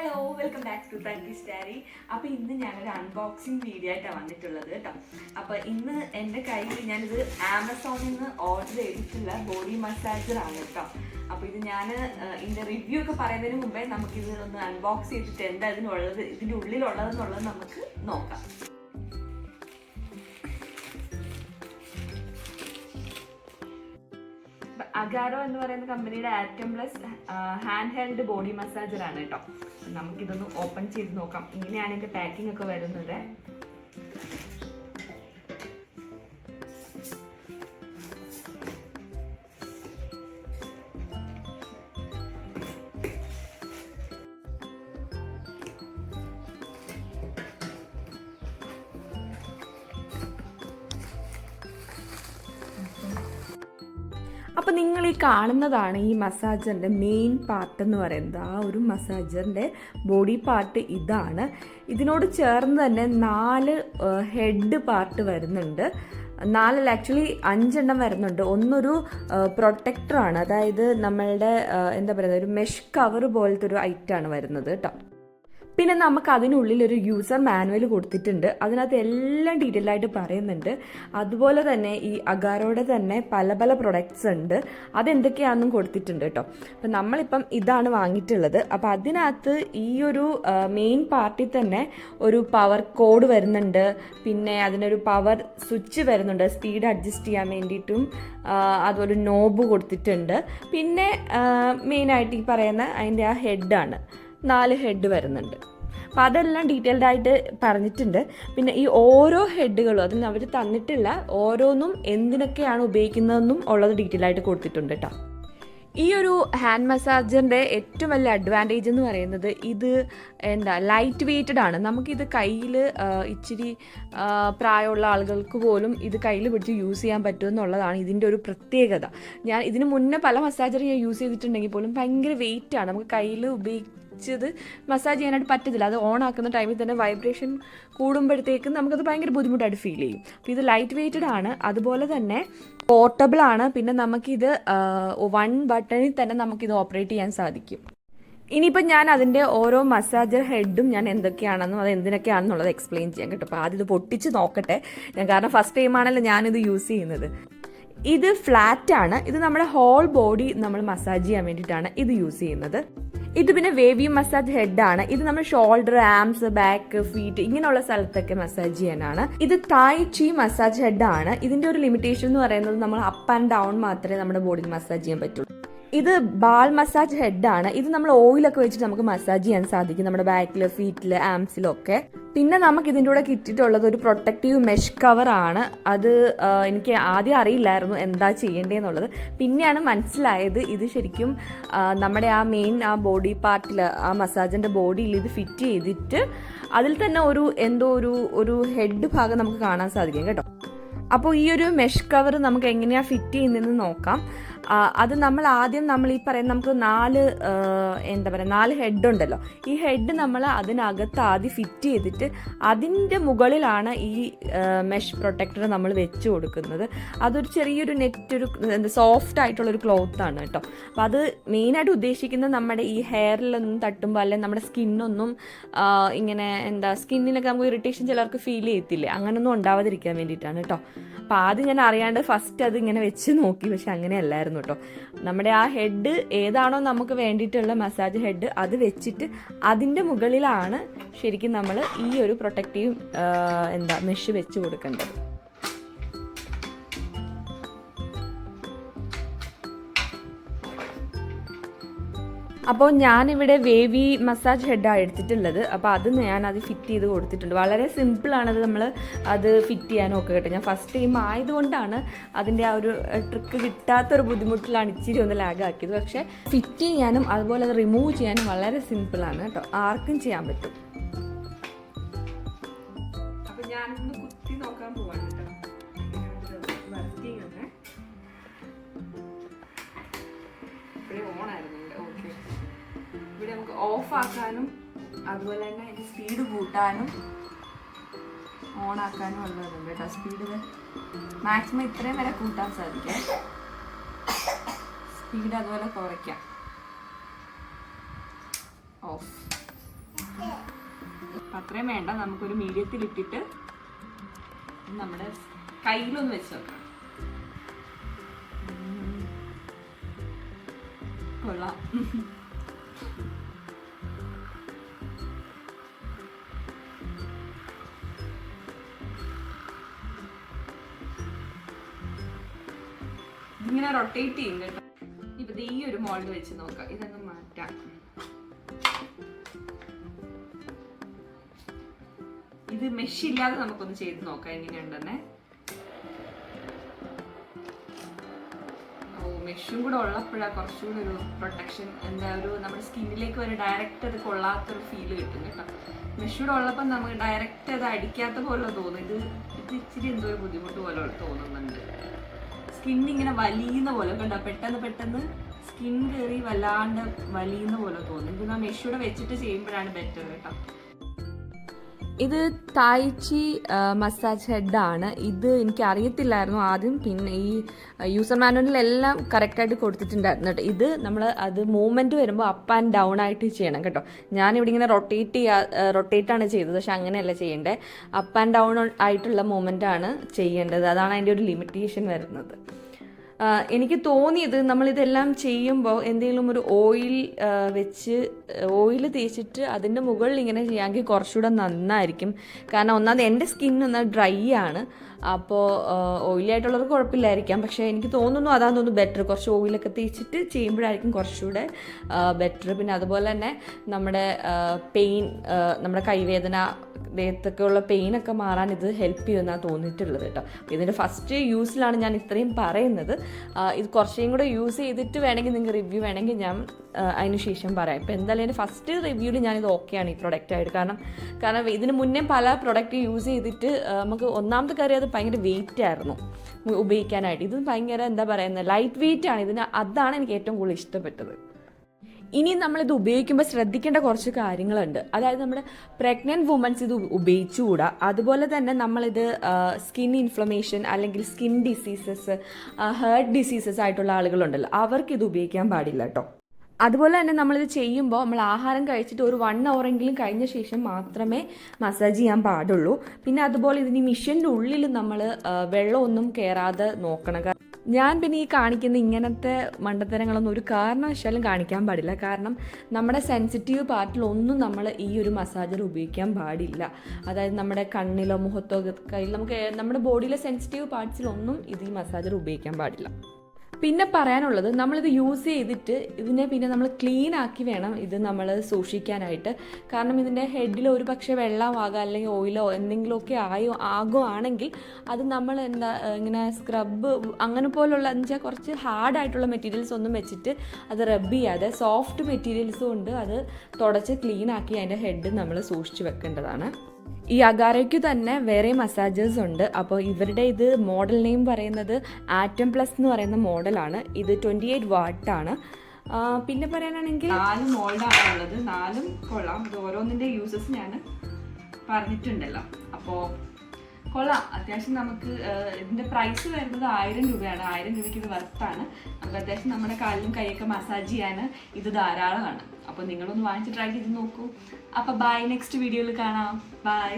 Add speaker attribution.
Speaker 1: Hello welcome back to തങ്കി സ്റ്റാരി അപ്പോൾ ഇന്ന് ഞാനൊരു അൺബോക്സിങ് വീഡിയോ ആയിട്ടാണ് വന്നിട്ടുള്ളത് കേട്ടോ. അപ്പോൾ ഇന്ന് എന്റെ കയ്യിൽ ഞാനിത് ആമസോണിൽ നിന്ന് ഓർഡർ ചെയ്തിട്ടുള്ള ബോഡി മസാജർ ആണ് കേട്ടോ. അപ്പോൾ ഇത് ഞാൻ ഇതിന്റെ റിവ്യൂ ഒക്കെ പറയുന്നതിന് മുമ്പേ നമുക്കിത് ഒന്ന് അൺബോക്സ് ചെയ്തിട്ട് എന്താ ഇതിനുള്ളത് ഇതിന്റെ ഉള്ളിലുള്ളതെന്നുള്ളത് നമുക്ക് നോക്കാം. അഗാരോ എന്ന് പറയുന്ന കമ്പനിയുടെ atom plus hand held body massager ആണ് കേട്ടോ നമുക്കിതൊന്ന് ഓപ്പൺ ചെയ്ത് നോക്കാം. ഇങ്ങനെയാണ് ഇതിന്റെ പാക്കിംഗ് ഒക്കെ വരുന്നത്. അപ്പോൾ നിങ്ങൾ ഈ കാണുന്നതാണ് ഈ മസാജറിന്റെ മെയിൻ പാർട്ട് എന്ന് പറയുന്നത്. ആ ഒരു മസാജറിന്റെ ബോഡി പാർട്ട് ഇതാണ്. ഇതിനോട് ചേർന്ന് തന്നെ നാല് ഹെഡ് പാർട്ട് വരുന്നുണ്ട്. നാലല്ല ആക്ച്വലി അഞ്ചെണ്ണം വരുന്നുണ്ട്. ഒന്നൊരു പ്രൊട്ടക്ടറാണ് അതായത് നമ്മളുടെ എന്താ പറയുക ഒരു മെഷ് കവർ പോലത്തെ ഒരു ഐറ്റാണ് വരുന്നത് കേട്ടോ. പിന്നെ നമുക്ക് അതിനുള്ളിൽ ഒരു യൂസർ മാനുവൽ കൊടുത്തിട്ടുണ്ട്. അതിനകത്ത് എല്ലാം ഡീറ്റെയിൽ ആയിട്ട് പറയുന്നുണ്ട്. അതുപോലെ തന്നെ ഈ അഗാരോടെ തന്നെ പല പല പ്രൊഡക്ട്സ് ഉണ്ട്. അതെന്തൊക്കെയാണെന്നും കൊടുത്തിട്ടുണ്ട് കേട്ടോ അപ്പം നമ്മളിപ്പം ഇതാണ് വാങ്ങിയിട്ടുള്ളത്. അപ്പം അതിനകത്ത് ഈ ഒരു മെയിൻ പാർട്ടിൽ തന്നെ ഒരു പവർ കോഡ് വരുന്നുണ്ട്. പിന്നെ അതിനൊരു പവർ സ്വിച്ച് വരുന്നുണ്ട്. സ്പീഡ് അഡ്ജസ്റ്റ് ചെയ്യാൻ വേണ്ടിയിട്ടും അതുപോലെ നോബ് കൊടുത്തിട്ടുണ്ട്. പിന്നെ മെയിനായിട്ട് ഈ പറയുന്ന അതിന്റെ ആ ഹെഡാണ് നാല് ഹെഡ് വരുന്നുണ്ട്. അപ്പോൾ അതെല്ലാം ഡീറ്റെയിൽഡ് ആയിട്ട് പറഞ്ഞിട്ടുണ്ട്. പിന്നെ ഈ ഓരോ ഹെഡുകളും അതിന് അവർ തന്നിട്ടില്ല ഓരോന്നും എന്തിനൊക്കെയാണ് ഉപയോഗിക്കുന്നതെന്നും ഉള്ളത് ഡീറ്റെയിൽ ആയിട്ട് കൊടുത്തിട്ടുണ്ട് കേട്ടോ ഈ ഒരു ഹാൻഡ് മസാജറിന്റെ ഏറ്റവും വലിയ അഡ്വാന്റേജ് എന്ന് പറയുന്നത് ഇത് എന്താ ലൈറ്റ് വെയ്റ്റഡ് ആണ്. നമുക്കിത് കയ്യിൽ ഇച്ചിരി പ്രായമുള്ള ആളുകൾക്ക് പോലും ഇത് കയ്യിൽ പിടിച്ച് യൂസ് ചെയ്യാൻ പറ്റും എന്നുള്ളതാണ് ഇതിന്റെ ഒരു പ്രത്യേകത. ഞാൻ ഇതിന് മുന്നേ പല മസാജർ ഞാൻ യൂസ് ചെയ്തിട്ടുണ്ടെങ്കിൽ പോലും ഭയങ്കര വെയിറ്റ് ആണ്. നമുക്ക് കയ്യിൽ ഉപയോഗിച്ചത് മസാജ് ചെയ്യാനായിട്ട് പറ്റത്തില്ല. അത് ഓൺ ആക്കുന്ന ടൈമിൽ തന്നെ വൈബ്രേഷൻ കൂടുമ്പോഴത്തേക്കും നമുക്കത് ഭയങ്കര ബുദ്ധിമുട്ടായിട്ട് ഫീൽ ചെയ്യും. അപ്പോൾ ഇത് ലൈറ്റ് വെയ്റ്റഡ് ആണ്. അതുപോലെ തന്നെ പോർട്ടബിൾ ആണ്. പിന്നെ നമുക്കിത് വൺ ബട്ടണിൽ തന്നെ നമുക്കിത് ഓപ്പറേറ്റ് ചെയ്യാൻ സാധിക്കും. ഇനിയിപ്പോൾ ഞാൻ അതിന്റെ ഓരോ മസാജർ ഹെഡും ഞാൻ എന്തൊക്കെയാണെന്നും അത് എന്തിനൊക്കെയാണെന്നുള്ളത് എക്സ്പ്ലെയിൻ ചെയ്യാൻ കേട്ടോ. അപ്പോൾ ആദ്യം ഇത് പൊട്ടിച്ച് നോക്കട്ടെ. ഞാൻ കാരണം ഫസ്റ്റ് ടൈം ആണല്ലോ ഞാനിത് യൂസ് ചെയ്യുന്നത്. ഇത് ഫ്ലാറ്റ് ആണ്. ഇത് നമ്മുടെ ഹോൾ ബോഡി നമ്മൾ മസാജ് ചെയ്യാൻ വേണ്ടിയിട്ടാണ് ഇത് യൂസ് ചെയ്യുന്നത്. ഇത് പിന്നെ വേവി മസാജ് ഹെഡ് ആണ്. ഇത് നമ്മൾ ഷോൾഡർ ആംസ് ബാക്ക് ഫീറ്റ് ഇങ്ങനെയുള്ള സ്ഥലത്തൊക്കെ മസാജ് ചെയ്യാനാണ്. ഇത് തായ് ചി മസാജ് ആണ്. ഇതിന്റെ ഒരു ലിമിറ്റേഷൻ എന്ന് പറയുന്നത് നമ്മൾ അപ്പ് ആൻഡ് ഡൗൺ മാത്രമേ നമ്മുടെ ബോഡിയിൽ മസാജ് ചെയ്യാൻ പറ്റുള്ളൂ. ഇത് ബാൾ മസാജ് ഹെഡ് ആണ്. ഇത് നമ്മൾ ഓയിലൊക്കെ വെച്ചിട്ട് നമുക്ക് മസാജ് ചെയ്യാൻ സാധിക്കും നമ്മുടെ ബാക്കിൽ ഫീറ്റിൽ ആംസിലൊക്കെ പിന്നെ നമുക്ക് ഇതിന്റെ കൂടെ കിട്ടിയിട്ടുള്ളത് ഒരു പ്രൊട്ടക്റ്റീവ് മെഷ് കവർ ആണ് അത് എനിക്ക് ആദ്യം അറിയില്ലായിരുന്നു എന്താ ചെയ്യേണ്ടതെന്നുള്ളത് പിന്നെയാണ് മനസ്സിലായത് ഇത് ശരിക്കും നമ്മുടെ ആ മെയിൻ ആ ബോഡി പാർട്ടിൽ ആ മസാജിന്റെ ബോഡിയിൽ ഇത് ഫിറ്റ് ചെയ്തിട്ട് അതിൽ തന്നെ ഒരു എന്തോ ഒരു ഒരു ഹെഡ് ഭാഗം നമുക്ക് കാണാൻ സാധിക്കും കേട്ടോ. അപ്പോൾ ഈ ഒരു മെഷ് കവർ നമുക്ക് എങ്ങനെയാണ് ഫിറ്റ് ചെയ്യുന്നതെന്ന് നോക്കാം. അത് നമ്മൾ ആദ്യം നമ്മൾ ഈ പറയുന്ന നമുക്ക് നാല് എന്താ പറയുക നാല് ഹെഡ് ഉണ്ടല്ലോ. ഈ ഹെഡ് നമ്മൾ അതിനകത്ത് ആദ്യം ഫിറ്റ് ചെയ്തിട്ട് അതിന്റെ മുകളിലാണ് ഈ മെഷ് പ്രൊട്ടക്ടർ നമ്മൾ വെച്ച് കൊടുക്കുന്നത്. അതൊരു ചെറിയൊരു നെറ്റ് ഒരു എന്താ സോഫ്റ്റ് ആയിട്ടുള്ളൊരു ക്ലോത്ത് ആണ് കേട്ടോ. അപ്പോൾ അത് മെയിനായിട്ട് ഉദ്ദേശിക്കുന്നത് നമ്മുടെ ഈ ഹെയറിലൊന്നും തട്ടുമ്പോൾ അല്ലെങ്കിൽ നമ്മുടെ സ്കിന്നൊന്നും ഇങ്ങനെ എന്താ സ്കിന്നിനൊക്കെ നമുക്ക് ഇറിറ്റേഷൻ ചിലർക്ക് ഫീൽ ചെയ്യത്തില്ലേ? അങ്ങനൊന്നും ഉണ്ടാവാതിരിക്കാൻ വേണ്ടിയിട്ടാണ് കേട്ടോ. അപ്പോൾ ആദ്യം ഞാൻ അറിയാണ്ട് ഫസ്റ്റ് അത് ഇങ്ങനെ വെച്ച് നോക്കി പക്ഷെ അങ്ങനെയല്ലായിരുന്നു കേട്ടോ നമ്മുടെ ആ ഹെഡ് ഏതാണോ നമുക്ക് വേണ്ടിയിട്ടുള്ള മസാജ് ഹെഡ് അത് വെച്ചിട്ട് അതിന്റെ മുകളിലാണ് ശരിക്കും നമ്മൾ ഈ ഒരു പ്രൊട്ടക്റ്റീവ് എന്താ മെഷ് വെച്ച് കൊടുക്കേണ്ടത്. അപ്പോൾ ഞാനിവിടെ വേവി മസാജ് ഹെഡാണ് എടുത്തിട്ടുള്ളത്. അപ്പോൾ അത് ഞാൻ അത് ഫിറ്റ് ചെയ്ത് കൊടുത്തിട്ടുണ്ട്. വളരെ സിമ്പിളാണത് നമ്മൾ അത് ഫിറ്റ് ചെയ്യാനും ഒക്കെ കേട്ടോ. ഞാൻ ഫസ്റ്റ് ടൈം ആയതുകൊണ്ടാണ് അതിന്റെ ആ ഒരു ട്രിക്ക് കിട്ടാത്തൊരു ബുദ്ധിമുട്ടിലാണ് ഇച്ചിരി ഒന്ന് ലാഗ് ആക്കിയത്. പക്ഷേ ഫിറ്റ് ചെയ്യാനും അതുപോലെ അത് റിമൂവ് ചെയ്യാനും വളരെ സിമ്പിളാണ് കേട്ടോ. ആർക്കും ചെയ്യാൻ പറ്റും. ഇവിടെ നമുക്ക് ഓഫ് ആക്കാനും അതുപോലെ തന്നെ അതിന്റെ സ്പീഡ് കൂട്ടാനും ഓൺ ആക്കാനും ഉള്ളതുണ്ട് കേട്ടോ. സ്പീഡ് മാക്സിമം ഇത്രയും വരെ കൂട്ടാൻ സാധിക്കും. സ്പീഡ് അതുപോലെ കുറയ്ക്കാം. ഓഫ് അത്രയും വേണ്ട. നമുക്കൊരു മീഡിയത്തിൽ ഇട്ടിട്ട് നമ്മുടെ കയ്യിലൊന്ന് വെച്ച് നോക്കാം. കൊള്ളാം. ഇതിങ്ങനെ റൊട്ടേറ്റ് ചെയ്യും കേട്ടോ ഇപ്പൊ ഈ ഒരു മോൾഡ് വെച്ച് നോക്കാം. ഇതങ്ങ് മാറ്റാം. ഇത് മെഷ് ഇല്ലാതെ നമുക്കൊന്ന് ചെയ്ത് നോക്കാം. എങ്ങനെയുണ്ടെന്നെ മെഷും കൂടെ ഉള്ളപ്പോഴാണ് കുറച്ചുകൂടി ഒരു പ്രൊട്ടക്ഷൻ എന്താ ഒരു നമ്മുടെ സ്കിന്നിലേക്ക് വരെ ഡയറക്റ്റ് അത് കൊള്ളാത്തൊരു ഫീൽ കിട്ടും കേട്ടോ. മെഷൂടെ ഉള്ളപ്പോൾ നമുക്ക് ഡയറക്റ്റ് അത് അടിക്കാത്ത പോലെ തോന്നും. ഇത് ഇത് ഇച്ചിരി എന്തോ ഒരു ബുദ്ധിമുട്ട് പോലെ തോന്നുന്നുണ്ട്. സ്കിൻ ഇങ്ങനെ വലിയുന്ന പോലെ കണ്ടോ? പെട്ടെന്ന് പെട്ടെന്ന് സ്കിൻ കയറി വല്ലാണ്ട് വലിയുന്ന പോലെ തോന്നുന്നു ഇത് നാം മെഷൂടെ വെച്ചിട്ട് ചെയ്യുമ്പോഴാണ് ബെറ്റർ കേട്ടോ. ഇത് തായ്ച്ചി മസാജ് ഹെഡാണ് ഇത് എനിക്ക് അറിയത്തില്ലായിരുന്നു ആദ്യം. പിന്നെ ഈ യൂസർ മാനുവലിലെല്ലാം കറക്റ്റായിട്ട് കൊടുത്തിട്ടുണ്ടായിരുന്നു കേട്ടോ. ഇത് നമ്മൾ അത് മൂവ്മെന്റ് വരുമ്പോൾ അപ്പ് ആൻഡ് ഡൗൺ ആയിട്ട് ചെയ്യണം കേട്ടോ. ഞാനിവിടെ ഇങ്ങനെ റൊട്ടേറ്റ് ചെയ്യാ റൊട്ടേറ്റാണ് ചെയ്തത്. പക്ഷെ അങ്ങനെയല്ല ചെയ്യേണ്ടത് അപ്പ് ആൻഡ് ഡൗൺ ആയിട്ടുള്ള മൂവ്മെന്റ് ആണ് ചെയ്യേണ്ടത്. അതാണ് അതിന്റെ ഒരു ലിമിറ്റേഷൻ വരുന്നത്. എനിക്ക് തോന്നിയത് നമ്മളിതെല്ലാം ചെയ്യുമ്പോൾ എന്തെങ്കിലും ഒരു ഓയിൽ വെച്ച് ഓയിൽ തേച്ചിട്ട് അതിന്റെ മുകളിൽ ഇങ്ങനെ ചെയ്യാമെങ്കിൽ കുറച്ചുകൂടെ നന്നായിരിക്കും. കാരണം ഒന്നാമത് എന്റെ സ്കിൻ ഒന്ന് ഡ്രൈ ആണ്. അപ്പോൾ ഓയിലി ആയിട്ടുള്ളവർക്ക് കുഴപ്പമില്ലായിരിക്കാം. പക്ഷേ എനിക്ക് തോന്നുന്നു അതാണ് തോന്നുന്നു ബെറ്റർ. കുറച്ച് ഓയിലൊക്കെ തേച്ചിട്ട് ചെയ്യുമ്പോഴായിരിക്കും കുറച്ചുകൂടെ ബെറ്റർ. പിന്നെ അതുപോലെ തന്നെ നമ്മുടെ പെയിൻ നമ്മുടെ കൈവേദന ദേഹത്തൊക്കെ ഉള്ള പെയിനൊക്കെ മാറാൻ ഇത് ഹെൽപ്പ് ചെയ്യുമെന്നാണ് തോന്നിയിട്ടുള്ളത് കേട്ടോ. ഇതിന്റെ ഫസ്റ്റ് യൂസിലാണ് ഞാൻ ഇത്രയും പറയുന്നത്. ഇത് കുറച്ചും കൂടെ യൂസ് ചെയ്തിട്ട് വേണമെങ്കിൽ നിങ്ങൾക്ക് റിവ്യൂ വേണമെങ്കിൽ ഞാൻ അതിന് ശേഷം പറയാം. ഇപ്പോൾ എന്തായാലും എന്റെ ഫസ്റ്റ് റിവ്യൂവിൽ ഞാനിത് ഓക്കെയാണ് ഈ പ്രൊഡക്റ്റായിട്ട് കാരണം കാരണം ഇതിന് മുന്നേ പല പ്രൊഡക്റ്റ് യൂസ് ചെയ്തിട്ട് നമുക്ക് ഒന്നാമത്തെ കാര്യം അത് ഭയങ്കര വെയിറ്റ് ആയിരുന്നു ഉപയോഗിക്കാനായിട്ട്. ഇത് ഭയങ്കര എന്താ പറയുന്നത് ലൈറ്റ് വെയിറ്റ് ആണ്. ഇതിന് അതാണ് എനിക്ക് ഏറ്റവും കൂടുതൽ ഇഷ്ടപ്പെട്ടത്. ഇനി നമ്മളിത് ഉപയോഗിക്കുമ്പോൾ ശ്രദ്ധിക്കേണ്ട കുറച്ച് കാര്യങ്ങളുണ്ട്. അതായത് നമ്മുടെ പ്രഗ്നന്റ് വുമൻസ് ഇത് ഉപയോഗിച്ചുകൂടാ. അതുപോലെ തന്നെ നമ്മളിത് സ്കിൻ ഇൻഫ്ലമേഷൻ അല്ലെങ്കിൽ സ്കിൻ ഡിസീസസ് ഹേർട്ട് ഡിസീസസ് ആയിട്ടുള്ള ആളുകളുണ്ടല്ലോ അവർക്ക് ഇത് ഉപയോഗിക്കാൻ പാടില്ല കേട്ടോ അതുപോലെ തന്നെ നമ്മളിത് ചെയ്യുമ്പോൾ നമ്മൾ ആഹാരം കഴിച്ചിട്ട് ഒരു വൺ അവറെങ്കിലും കഴിഞ്ഞ ശേഷം മാത്രമേ മസാജ് ചെയ്യാൻ പാടുള്ളൂ. പിന്നെ അതുപോലെ ഇതിന് മിഷ്യന്റെ ഉള്ളിൽ നമ്മൾ വെള്ളമൊന്നും കയറാതെ നോക്കണം. ഞാൻ പിന്നെ ഈ കാണിക്കുന്ന ഇങ്ങനത്തെ മണ്ടത്തരങ്ങളൊന്നും ഒരു കാരണവശാലും കാണിക്കാൻ പാടില്ല. കാരണം നമ്മുടെ സെൻസിറ്റീവ് പാർട്ടിലൊന്നും നമ്മൾ ഈ ഒരു മസാജർ ഉപയോഗിക്കാൻ പാടില്ല. അതായത് നമ്മുടെ കണ്ണിലോ മുഖത്തോ കയ്യിൽ നമുക്ക് നമ്മുടെ ബോഡിയിലെ സെൻസിറ്റീവ് പാർട്സിലൊന്നും ഇത് ഈ മസാജർ ഉപയോഗിക്കാൻ പാടില്ല. പിന്നെ പറയാനുള്ളത് നമ്മളിത് യൂസ് ചെയ്തിട്ട് ഇതിനെ പിന്നെ നമ്മൾ ക്ലീൻ ആക്കി വേണം ഇത് നമ്മൾ സൂക്ഷിക്കാനായിട്ട്. കാരണം ഇതിന്റെ ഹെഡിൽ ഒരു പക്ഷേ വെള്ളമാകാം അല്ലെങ്കിൽ ഓയിലോ എന്തെങ്കിലുമൊക്കെ ആയോ ആകുവാണെങ്കിൽ അത് നമ്മൾ എന്താ ഇങ്ങനെ സ്ക്രബ് അങ്ങനെ പോലുള്ള എന്ന് വെച്ചാൽ കുറച്ച് ഹാർഡായിട്ടുള്ള മെറ്റീരിയൽസ് ഒന്നും വെച്ചിട്ട് അത് റബ്ബ് ചെയ്യാതെ സോഫ്റ്റ് മെറ്റീരിയൽസ് കൊണ്ട് അത് തുടച്ച് ക്ലീൻ ആക്കി അതിന്റെ ഹെഡ് നമ്മൾ സൂക്ഷിച്ച് വെക്കേണ്ടതാണ്. ഈ അഗാരയ്ക്ക് തന്നെ വേറെ മസാജേഴ്സ് ഉണ്ട്. അപ്പോൾ ഇവരുടെ ഇത് മോഡൽ നെയിം പറയുന്നത് ആറ്റം പ്ലസ് എന്ന് പറയുന്ന മോഡലാണ് ഇത് ട്വന്റി എയ്റ്റ് വാട്ടാണ് പിന്നെ പറയാനാണെങ്കിൽ നാല് മോൾഡാണ് ഉള്ളത്. നാലും കൊള്ളാം. ഇത് ഓരോന്നിന്റെ യൂസസ് ഞാൻ പറഞ്ഞിട്ടുണ്ടല്ലോ. അപ്പോൾ കൊള്ളാം. അത്യാവശ്യം നമുക്ക് ഇതിന്റെ പ്രൈസ് വരുന്നത് ആയിരം രൂപയാണ്. ആയിരം രൂപയ്ക്ക് ഇത് വർത്താണ് നമുക്ക് അത്യാവശ്യം നമ്മുടെ കാലിലും കൈയൊക്കെ മസാജ് ചെയ്യാൻ ഇത് ധാരാളമാണ്. അപ്പോൾ നിങ്ങളൊന്ന് വാങ്ങിച്ച് ട്രൈ ചെയ്ത് നോക്കൂ. അപ്പോൾ ബൈ നെക്സ്റ്റ് വീഡിയോയിൽ കാണാം. ബൈ